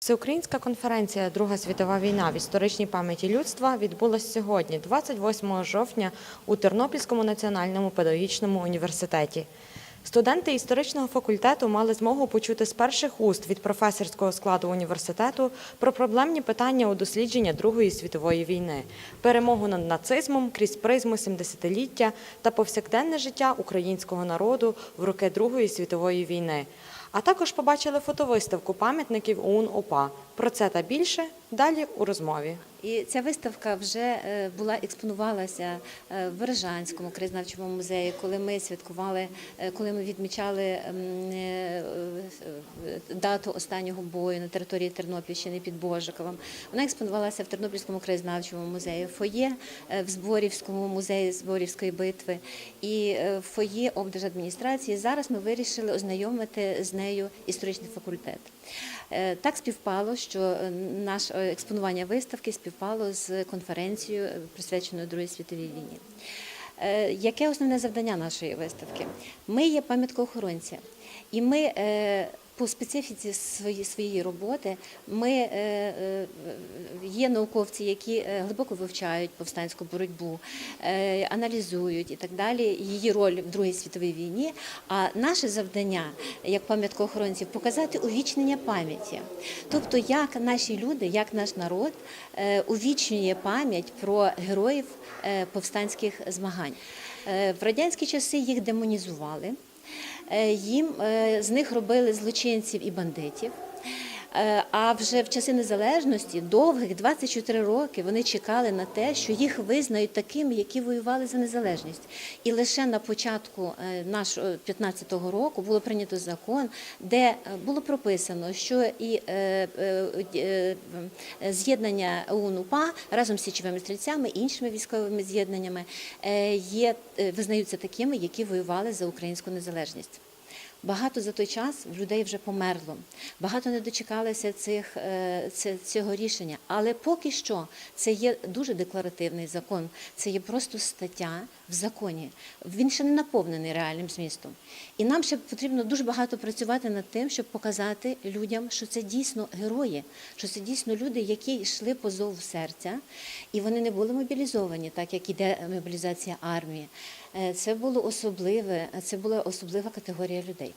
Всеукраїнська конференція Друга світова війна в історичній пам'яті людства відбулась сьогодні, 28 жовтня, у Тернопільському національному педагогічному університеті. Студенти історичного факультету мали змогу почути з перших уст від професорського складу університету про проблемні питання у дослідження Другої світової війни, перемогу над нацизмом крізь призму 70-ліття та повсякденне життя українського народу в роки Другої світової війни. А також побачили фотовиставку пам'ятників ОУН ОПА. Про це та більше далі у розмові. І ця виставка вже е, була експонувалася е, в Бережанському краєзнавчому музеї, коли ми святкували, е, коли ми відмічали дату останнього бою на території Тернопільщини під Божиковом. Вона експонувалася в Тернопільському краєзнавчому музеї, фоє в Зборівському музеї Зборівської битви і фоє облдержадміністрації. Зараз ми вирішили ознайомити з нею історичний факультет. Так співпало, що наше експонування виставки співпало з конференцією, присвяченою Другій світовій війні. Е, Яке основне завдання нашої виставки? Ми є пам'яткоохоронці, і ми е, по специфіці своєї роботи ми е, є науковці, які е, глибоко вивчають повстанську боротьбу, е, аналізують і так далі її роль в Другій світовій війні. А наше завдання як пам'яткоохоронців показати увічнення пам'яті, тобто як наші люди, як наш народ е, увічнює пам'ять про героїв повстанських змагань. В радянські часи їх демонізували. Їм з них робили злочинців і бандитів. Е, А вже в часи незалежності, довгих 24 роки, вони чекали на те, що їх визнають такими, які воювали за незалежність. І лише на початку е, нашого 15-го року було прийнято закон, де е, було прописано, що і е, е, е, е, з'єднання ОУН-УПА разом з січовими стрільцями іншими військовими з'єднаннями е, є е, визнаються такими, які воювали за українську незалежність. Багато за той час в людей вже померло, багато не дочекалися цих, е, цього рішення. Але поки що це є дуже декларативний закон, це є просто стаття в законі. Він ще не наповнений реальним змістом. І нам ще потрібно дуже багато працювати над тим, щоб показати людям, що це дійсно герої, що це дійсно люди, які йшли по зову серця, і вони не були мобілізовані, так як іде мобілізація армії. Е, Це було особливе, це була особлива категорія людей.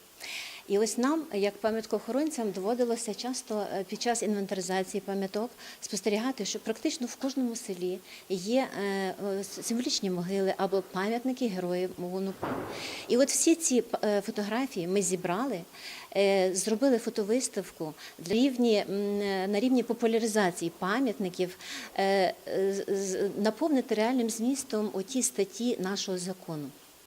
І ось нам, як пам'яткоохоронцям, доводилося часто е, під час інвентаризації пам'яток спостерігати, що практично в кожному селі є е, символічні могили або пам'ятники героїв ОУН. І от всі ці е, фотографії ми зібрали, зробили фотовиставку для рівні, на рівні популяризації пам'ятників, наповнити реальним змістом оті статті нашого закону.